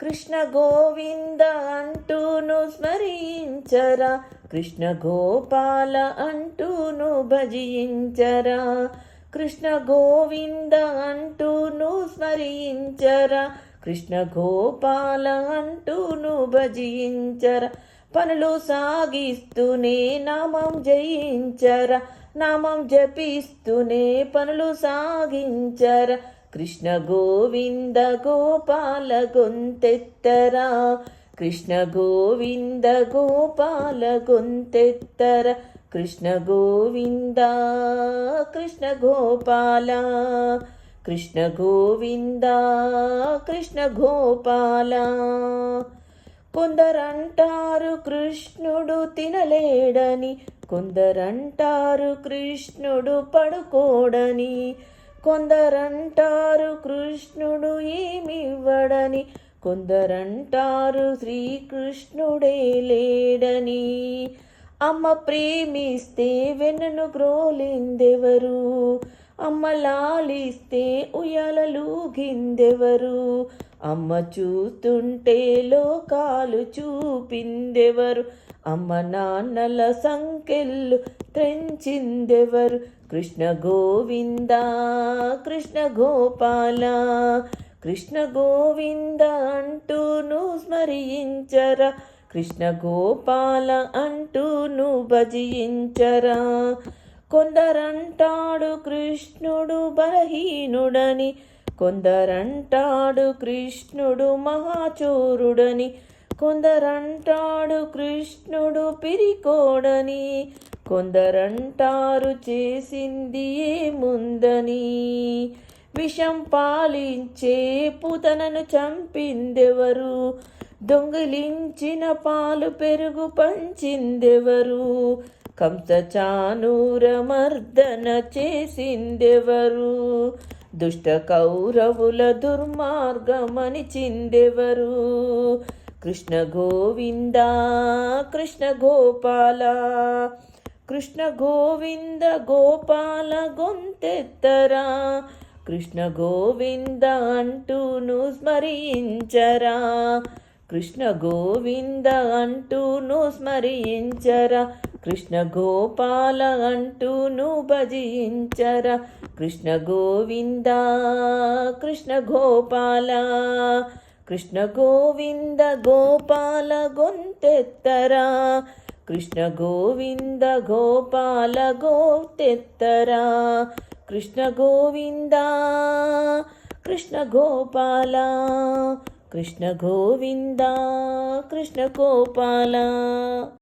కృష్ణ గోవింద అంటూను స్మరించరా. కృష్ణ గోపాల అంటూను భజించరా. కృష్ణ గోవింద అంటూను స్మరించరా. కృష్ణ గోపాల అంటూను భజించరా. పనులు సాగిస్తూనే నామం జయించరా. నామం జపిస్తూనే పనులు సాగించరా. కృష్ణ గోవింద గోపాల గొంతెత్తరా. కృష్ణ గోవింద గోపాల గొంతెత్తర. కృష్ణ గోవింద కృష్ణ గోపాల. కృష్ణ గోవింద కృష్ణ గోపాల. కొందరంటారు కృష్ణుడు తినలేడని కొందరంటారు కృష్ణుడు పడుకోడని. కొందరంటారు కృష్ణుడు ఏమివ్వడని కొందరంటారు శ్రీకృష్ణుడే లేడని. అమ్మ ప్రేమిస్తే వెన్నును క్రోలిందెవరు అమ్మ లాలిస్తే ఉయ్యాలలుగిందెవరు అమ్మ చూస్తుంటే లోకాలు చూపిందెవరు? అమ్మ నాన్నల సంకెళ్ళు తెంచిందెవరు కృష్ణ గోవింద కృష్ణ గోపాల కృష్ణ గోవింద అంటూను స్మరించరా? కృష్ణ గోపాల అంటూను భజించరా? కొందరంటాడు కృష్ణుడు బలహీనుడని కొందరంటాడు కృష్ణుడు మహాచోరుడని కొందరంటాడు కృష్ణుడు పిరికోడని కొందరంటారు చేసింది ఏముందని. విషం పాలించే పూతనను చంపిందెవరు? దొంగిలించిన పాలు పెరుగు పంచిందెవరు? కంస చానూర మర్దన చేసిందెవరు? దుష్ట కౌరవుల దుర్మార్గమని చిందెవరు? కృష్ణ గోవింద కృష్ణ గోపాల? కృష్ణ గోవింద గోపాల గొంతెత్తరా? కృష్ణ గోవింద అంటూను స్మరించరా? కృష్ణ గోవింద అంటూను స్మరించరా? కృష్ణ గోపాల అంటూను భజించరా. కృష్ణ గోవింద కృష్ణ గోపాల. కృష్ణ గోవింద గోపాల గొంతెత్తరా. కృష్ణ గోవింద గోపాల గోతెత్తరా. కృష్ణ గోవింద కృష్ణ గోపాల. కృష్ణ గోవింద కృష్ణ గోపాల.